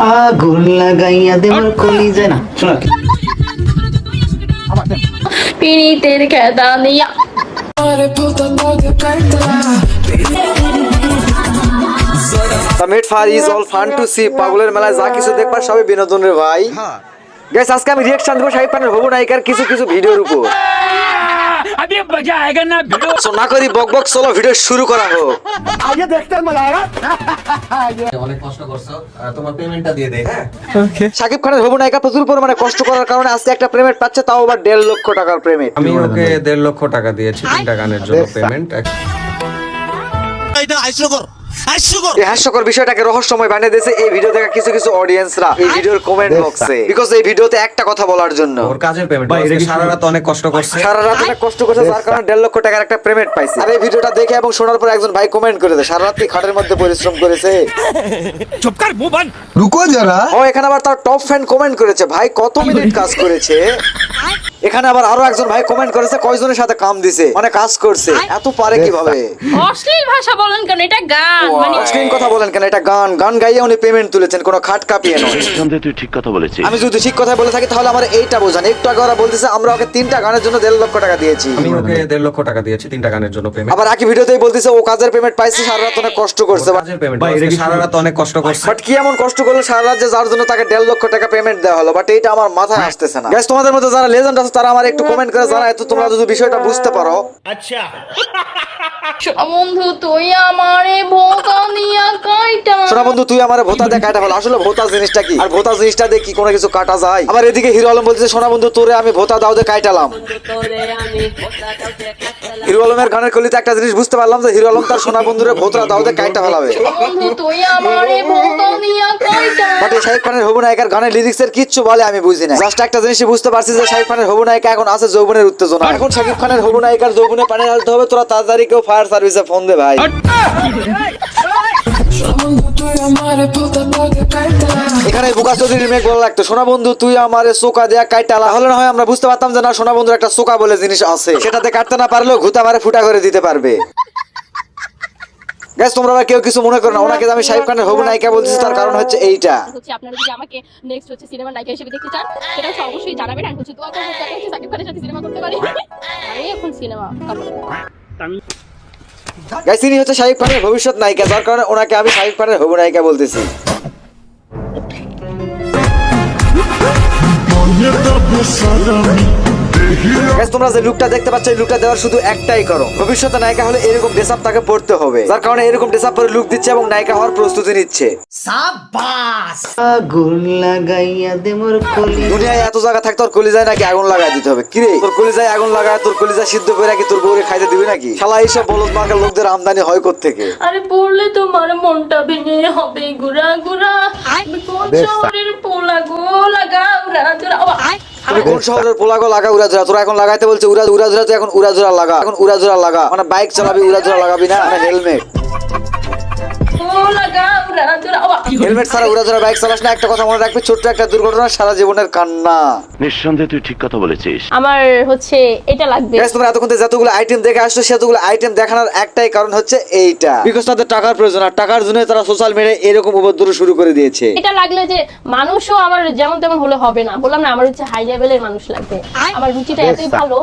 আগুন লাগাইয়া দেওয়ার কলি যায় না শোনো পিড়িতের খেদা নিয়া। পাগলের মেলায় যা কিছু দেখবার সবই বিনোদনের ভাই। গাইস আজকে আমি রিয়েকশন দেবো শাহিদ খানের হবু নায়িকার কিছু কিছু ভিডিওর উপর। अभी मजा आएगा ना भिड़ो So, না করি বক বক চলো ভিডিও শুরু করা হোক অনেক কষ্ট করছো আর তোমার পেমেন্টটা দিয়ে দে হ্যাঁ শাকিব খানের হবু নায়িকা প্রচুর পরিমাণে কষ্ট করার কারণে আজকে একটা প্রেমেট পাচ্ছে তাও আবার দেড় লক্ষ টাকার প্রেমেট আমি ওকে দেড় লক্ষ টাকা দিয়েছি তিনটা গানের জন্য পেমেন্ট এই হাস্যকর। হাস্যকর বিষয়টাকে রহস্যময় বানিয়ে দিয়েছে এই ভিডিও দেখা কিছু কিছু অডিয়েন্সরা এই ভিডিওর কমেন্ট বক্সে বিকজ এই ভিডিওতে একটা কথা বলার জন্য। ওর কাজের পেমেন্ট সারা রাত অনেক কষ্ট করছে। সারা রাত অনেক কষ্ট করছে যার কারণে 1.5 লক্ষ টাকার একটা পেমেন্ট পাইছে। আর এই ভিডিওটা দেখে এবং শোনার পর একজন ভাই কমেন্ট করে দেয় সারা রাত কি খাটের মধ্যে পরিশ্রম করেছে? চুপ কর মুখ বন্ধ রুকো যারা। ও এখানে আবার তার টপ ফ্যান কমেন্ট করেছে ভাই কত মিনিট কাজ করেছে? এখানে আবার আরও একজন ভাই কমেন্ট করেছে কয়জনের সাথে কাম দিছে মানে কাজ করছে। এত পারে কীভাবে? অশ্লীল ভাষা বলেন কেন? এটা গান মানে স্ক্রিন কথা বলেন কেন? এটা গান। গান গাইয়ে উনি পেমেন্ট তুলেছেন কোনো খাট কাঁপিয়ে নয়। তুই ঠিক কথা বলেছিস। আমি যদি ঠিক কথা বলে থাকি তাহলে আমার এইটা বোঝান। একটু আগে ওরা বলতেছে আমরা ওকে তিনটা গানের জন্য দেড় লক্ষ টাকা দিয়েছি। আমি ওকে দেড় লক্ষ টাকা দিয়েছি তিনটা গানের জন্য পেমেন্ট আবার একই ভিডিওতেই বলতেছে ও কাজের পেমেন্ট পাইছে সারা রাত অনেক কষ্ট করছে। কাজের পেমেন্ট সারা রাত অনেক কষ্ট করছে। বাট কি এমন কষ্ট করল? সারা রাত যে যার জন্য তাকে দেড় লক্ষ টাকা পেমেন্ট দেওয়া হলো। বাট এইটা আমার মাথায় আসতেছে না। Guys, তোমাদের মধ্যে যারা লেজেন্ড আছে তারা আমার একটু কমেন্ট করে জানায় তো তোমরা যদি বিষয়টা বুঝতে পারো। শোনা বন্ধু তুই আমারে ভোকা নিয়া কাইটা। শোনা বন্ধু তুই আমার ভোতা দিয়ে কাটা ফেলো। আসলে ভোতা জিনিসটা কি? আর ভোতা জিনিসটা দিয়ে কি কোনো কিছু কাটা যায়? আবার এদিকে হিরো আলম বলছে সোনা বন্ধু তোরে আমি ভোতা দাও দিয়ে কাইটালাম হিরো আলমের গানের কলিতে একটা জিনিস বুঝতে পারলাম যে হিরো আলম তার সোনা বন্ধুরে ভোতরা দাও দিয়ে কাইটা ফেলাবে। বন্ধু তুই আমারে ভোকা নিয়া কাইটা। বাট শাহিদ খানের হবু নায়িকার গানের লিরিক্স এর কিচ্ছু বলে আমি বুঝি না। জাস্ট একটা জিনিসই বুঝতে পারছি যে শাহিদ খানের হবু নায়িকা এখন আছে যৌবনের উত্তেজনা এখন শাকিব খানের হবু নায়িকার যৌবনে পানি ঢালতে হবে তোরা তাড়াতাড়ি কেউ ফায়ার সার্ভিসে ফোন দে ভাই। এখানে বুকা চৌধুরীর লাগতো। সোনা বন্ধু, তুই আমারে সোকা দেয়া কাইটালা। হলে না হয় আমরা বুঝতে পারতাম যে না, সোনা বন্ধুর একটা সোকা বলে জিনিস আছে। সেটাতে কাটতে না পারলেও ঘুতা মারে ফুটা করে দিতে পারবে। গ্যাস তোমরা কেউ কিছু মনে করো না? ওনাকে আমি শাহিব খানের হবু নায়িকা বলছি তার কারণ হচ্ছে এইটা। আপনারা যদি আমাকে নেক্সট হচ্ছে সিনেমা নায়িকা হিসেবে দেখতে চান, সেটা হচ্ছে অবশ্যই জানাবেন। হচ্ছে খানের সাথে সিনেমা করতে পারি। এখন সিনেমা গাইস হচ্ছে শাহিব খানের ভবিষ্যৎ নায়িকা, যার কারণে ওনাকে আমি শাহিব খানের হবু নায়িকা বলতেছি তোমরা যে লুকটা দেখতে পাচ্ছ এই লুকটা দেওয়ার শুধু একটাই করো ভবিষ্যতে নায়িকা হলে এরকম ড্রেস আপ তাকে পড়তে হবে। যার কারণে এরকম ড্রেস আপ পরে লুক দিচ্ছে এবং নায়িকা হওয়ার প্রস্তুতি নিচ্ছে। আগুন লাগাইয়া দেওয়ার কলি। দুনিয়ায় এত জায়গা থাকতে তোর কলিজায় নাকি আগুন লাগাই দিতে হবে? কিরে? তোর কলিজায় আগুন লাগায় তোর কলিজা সিদ্ধ করে নাকি তোর বউরে খাইতে দিবি নাকি? শালা এইসব বলদ মার্কার লোকদের আমদানি হয় থেকে আরে পড়লে তোমার মনটা ভেঙে হবে গুড়া গুড়া। আমি কোন শহরের পোলা গোলা গাউরা জোড়া ও আয় তুমি কোন শহরের পোলাগো লাগা উড়াধুরা তোরা এখন লাগাইতে বলছে উড়া উড়াধুরা তুই এখন উড়াধুরা লাগা। এখন উড়াধুরা লাগা। মানে বাইক চালাবি উড়াধুরা লাগাবি না? মানে হেলমেট ও হেলমেট ছাড়া উড়াধুরা বাইক চালাস না একটা কথা মনে রাখবি ছোট্ট একটা দুর্ঘটনা সারা জীবনের কান্না। নিঃসন্দেহে তুই ঠিক কথা বলেছিস। আমার হচ্ছে এটা লাগবে। Guys, তোমরা এতক্ষণ যতগুলো আইটেম দেখে আসছো সেতগুলো আইটেম দেখানোর একটাই কারণ হচ্ছে এইটা। বিকজ তাদের টাকার প্রয়োজন আর টাকার জন্য তারা সোশ্যাল মিডিয়ায় এরকম উপদ্রব শুরু করে দিয়েছে। এটা লাগলে যে মানুষও আমার যেমন তেমন হলে হবে না। বললাম না আমার হচ্ছে হাই লেভেলের মানুষ লাগবে। আমার রুচিটা এতই ভালো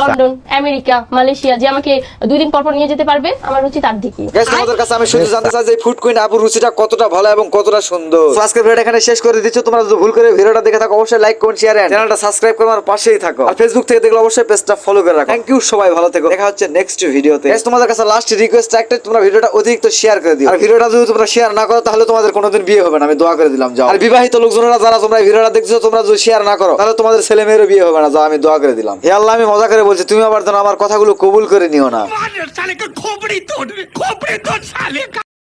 লন্ডন আমেরিকা মালয়েশিয়া যে আমাকে দুই দিন পর পর নিয়ে যেতে পারবে আমার রুচি তার দিকে। গাইস তোমাদের কাছে আমি শুধু জানতে চাই যে ফুড কুইন আপুর রুচিটা কতটা ভালো এবং কতটা সুন্দর। তো আজকের ভিডিওটা এখানে শেষ করে দিচ্ছ। তোমরা যদি ভুল করে ভিডিওটা দেখে থাকো অবশ্যই লাইক কমেন্ট শেয়ার এন্ড চ্যানেলটা সাবস্ক্রাইব করে আমার পাশেই থাকো। আর ফেসবুক থেকে দেখলে অবশ্যই পেজটা ফলো করে রাখো। থ্যাংক ইউ সবাই ভালো থেকো। দেখা হচ্ছে নেক্সট ভিডিওতে গাইস তোমাদের কাছে লাস্ট রিকোয়েস্ট একটা তোমরা ভিডিওটা অতিরিক্ত শেয়ার করে দিও। আর ভিডিওটা যদি তোমরা শেয়ার না করো তাহলে তোমাদের কোনোদিন বিয়ে হবে না। আমি দোয়া করে দিলাম যাও। আর বিবাহিত লোকজনেরা যারা তোমরা ভিডিওটা দেখছ তোমরা যদি শেয়ার না করো তাহলে তোমাদের ছেলে মেয়েরও বিয়ে হবে না। যাও আমি দোয়া করে দিলাম। হে আল্লাহ আমি মজা করে বলছি তুমি আবার যেন আমার কথাগুলো কবুল করে নিও না।